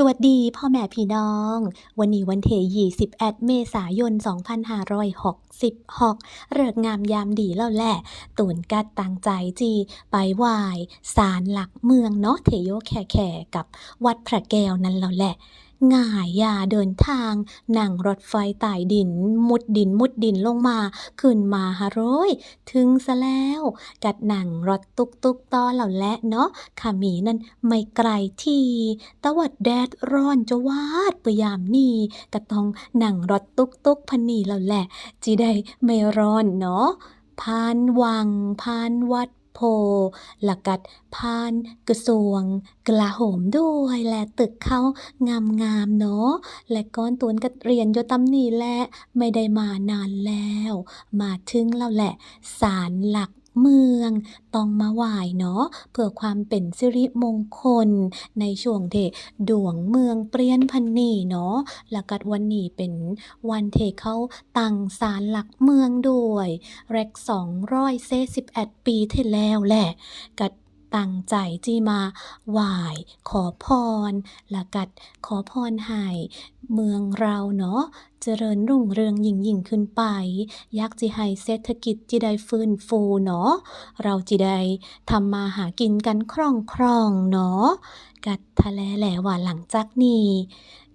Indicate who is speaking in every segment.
Speaker 1: สวัสดีพ่อแม่พี่น้อง วันนี้วันเที่สิบแอดเมษายน 2566 เริกงามยามดีแล้วแหละตูนกัดตังใจจี ไปไหว้ศาลหลักเมืองเนาะเทโยแค่แข่กับวัดพระแก้วนั่นแล้วแหละ ง่ายยาเดินทาง นั่งรถไฟใต้ดิน มุดดินมุดดินลงมา ขึ้นมาฮะโรยถึงซะแล้ว กัดหนังรถตุกตุกต่อแล้วแหละเนาะขามีนั่นไม่ไกลที่ตะวัดแดดร้อนจะวาดปยามนี่ก็ต้องนั่งรถตุกตุกๆพันนี่แล้วแหละจีได้ไม่ร้อนเนาะพานวังพานวัด โพ หลักัดพาน กระทรวง กลาโหมด้วยและตึกเขางามๆเนาะและก้อนตวนกเรียนโยตำนี่แหละ ไม่ได้มานานแล้ว มาถึงแล้วแหละ ศาลหลัก เมือง ต้องมาไหว้เนาะเพื่อความเป็นสิริมงคล ในช่วงเที่ดวงเมืองเปลี่ยนพันนีเนาะแล้วก็วันนี้เป็นวันเที่เขาตั้งศาลหลักเมืองด้วยแรกสองร้อยเซสิบเอ็ดปีที่แล้วแหละกัด ตั้งใจจีมาไหว้ขอพรล้วก็ขอพรให้เมืองเราเนาะเจริญรุ่งเรืองยิ่งยิ่งขึ้นไปยากจะให้เศรษฐกิจจีได้ฟื้นฟูเนาะเราจะได้ทำมาหากินกันคล่องคล่องเนาะกัดทะเลแหลว่าหลังจากนี้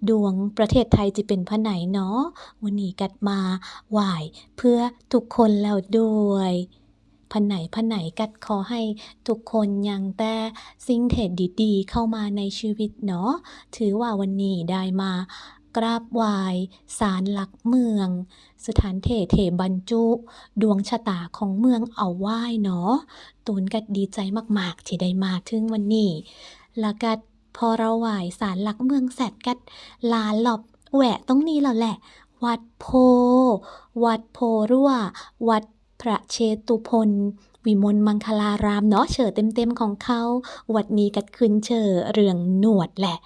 Speaker 1: ดวงประเทศไทยจะเป็นพระไหนเนาะวันนี้กัดมาไหว้เพื่อทุกคนแล้วด้วย พันไหนพันไหนกัดขอให้ทุกคนยังแต่สิ่งเทศดีๆ เข้ามาในชีวิตเนาะถือว่าวันนี้ได้มากราบไหว้ศาลหลักเมือง สถานเทเทบรรจุ ดวงชะตาของเมืองเอาไหว้เนาะตูนกัดดีใจมากๆ ที่ได้มาถึงวันนี้แล้วกัดพอเราไหว้ศาลหลักเมืองแสดกัดลาหลบแหวะตรงนี้แล้วแหละ วัดโพ วัดโพรั่ว วัด พระเชตุพนวิมลมังคลารามเนาะเฉอเต็มๆของเขา วัดนี้กัดขึ้นเฉอเรื่องหนวดแหละ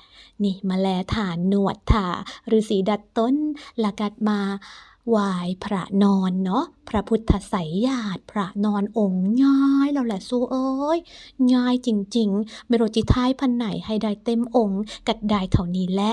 Speaker 1: นี่มาแลฐานหนวดถาฤาษีดัดต้นล้วกัดมาไหวายพระนอนเนาะพระพุทธไสยญาติพระนอนองค์ย้ายแล้วแหละสู้เอ้ยง่ายจริงๆไม่รู้จิท้ายพันไหนให้ได้เต็มองค์กัดได้เท่านี้แหละ